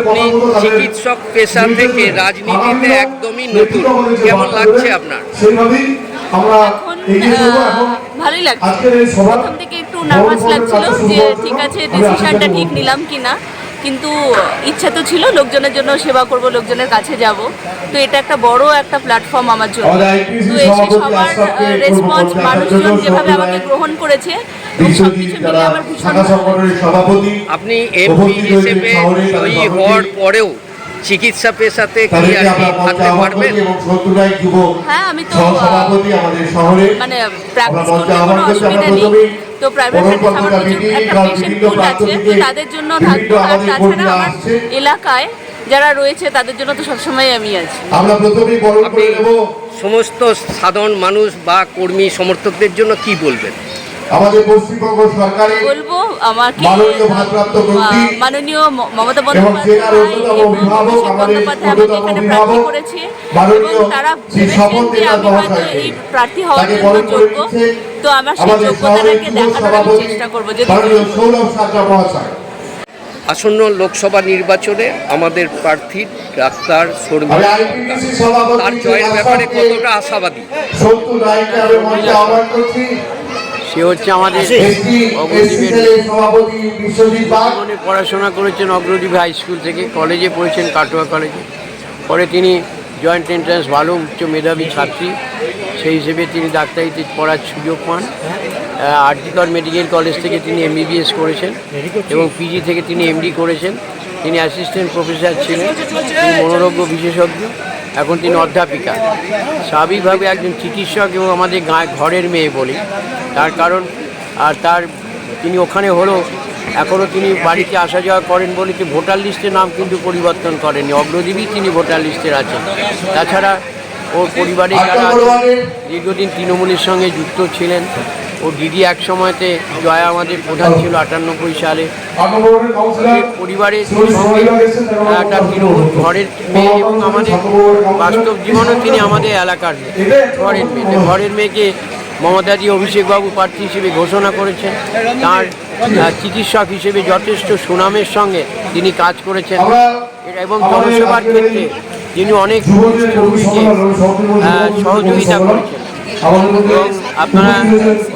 আপনি চিকিৎসক পেশা থেকে রাজনীতিতে একদমই নতুন। কেমন লাগছে আপনার? এখন ভালোই লাগছে। আজকের এই সভা প্রথম থেকে একটু নার্ভাস লাগছিল যে ঠিক আছে ডিসিশনটা ঠিক নিলাম কি না কিন্তু ইচ্ছা তো ছিল লোকজনের জন্য সেবা করব লোকজনের কাছে যাব। তো এটা একটা বড় একটা প্ল্যাটফর্ম আমার জন্য। তো এসে সবার রেসপন্স মানুষজন যেভাবে আমাকে গ্রহণ করেছে বিশ্বজিৎ যারা শাখা সংগঠনের সভাপতি আপনি এমপি হিসেবে। হওয়ার পরেও চিকিৎসা পেশাতে কি আর কি থাকতে পারবেন? হ্যাঁ, আমি তো, সহসভাপতি আমাদের শহরে। মানে আমরা প্র্যাকটিস করতে কোনো অসুবিধা নেই। তো প্রাইভেট প্র্যাকটিস আমার কর্মকর্তা একটা পেশেন্ট পুল আছে তো তাদের জন্য বিভিন্ন থাকব আর তাছাড়া আমার এলাকায় যারা রয়েছে তাদের জন্য তো সবসময় আমি আছি। আমরা প্রথমেই বরণ করে নেব। সমস্ত সাধারণ মানুষ বা কর্মী সমর্থকদের জন্য কি বলবেন? আমাদের পশ্চিমবঙ্গ সরকারের বলব আমাকে মাননীয় ভারপ্রাপ্ত মন্ত্রী মাননীয় মমতা বন্দ্যোপাধ্যায় এবং অভিভাবক আমাদের এখানে প্রার্থী করেছে মাননীয় তারা এই প্রার্থী হওয়ার জন্য যোগ্য। তো আমার সেই যোগ্যতাটাকে দেখানোর চেষ্টা করব। যদি সৌরভ সাজা মহাশয়। আসন্ন লোকসভা নির্বাচনে আমাদের প্রার্থী ডাক্তার শর্মী তার জয়ের ব্যাপারে কতটা আশাবাদী? সে হচ্ছে আমাদের অগ্রদীপের পড়াশোনা করেছেন অগ্রদীপ হাই স্কুল থেকে কলেজে পড়েছেন কাটোয়া কলেজে। পরে তিনি জয়েন্ট এন্ট্রান্স ভালো উচ্চ মেধাবী ছাত্রী সেই হিসেবে তিনি ডাক্তারিতে পড়ার সুযোগ পান। আরজিকর মেডিকেল কলেজ থেকে তিনি এমবিবিএস করেছেন এবং পিজি থেকে তিনি এমডি করেছেন। তিনি অ্যাসিস্ট্যান্ট প্রফেসর ছিলেন তিনি মনোরোগ্য বিশেষজ্ঞ এখন তিনি অধ্যাপিকা। স্বাভাবিকভাবে একজন চিকিৎসক এবং আমাদের গা- ঘরের মেয়ে বলি। তার কারণ আর তার তিনি ওখানে হলো এখনও তিনি বাড়িতে আসা যাওয়া করেন বলে কি ভোটার লিস্টে নাম কিন্তু পরিবর্তন করেনি অগ্রদীপই তিনি ভোটার লিস্টের আছেন। তাছাড়া ওর পরিবারে যারা দীর্ঘদিন তৃণমূলের সঙ্গে যুক্ত ছিলেন ও দিদি এক সময়তে জয়া আমাদের প্রধান ছিল আটানব্বই সালে। পরিবারের একটা তৃণমূল ঘরের মেয়ে এবং আমাদের বাস্তব জীবনও তিনি আমাদের এলাকার ঘরের মেয়ে। ঘরের মেয়েকে মমতাজি অভিষেকবাবু প্রার্থী হিসেবে ঘোষণা করেছেন। তার চিকিৎসক হিসেবে যথেষ্ট সুনামের সঙ্গে তিনি কাজ করেছেন। এবং জনসেবার ক্ষেত্রে তিনি অনেক রোগীকে সহযোগিতা করেছেন। এবং আপনারা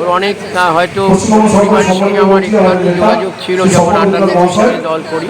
ওর অনেক হয়তো পরিবারের সঙ্গে আমার একটু যোগাযোগ ছিল যখন আটান্ন সালে দল করি।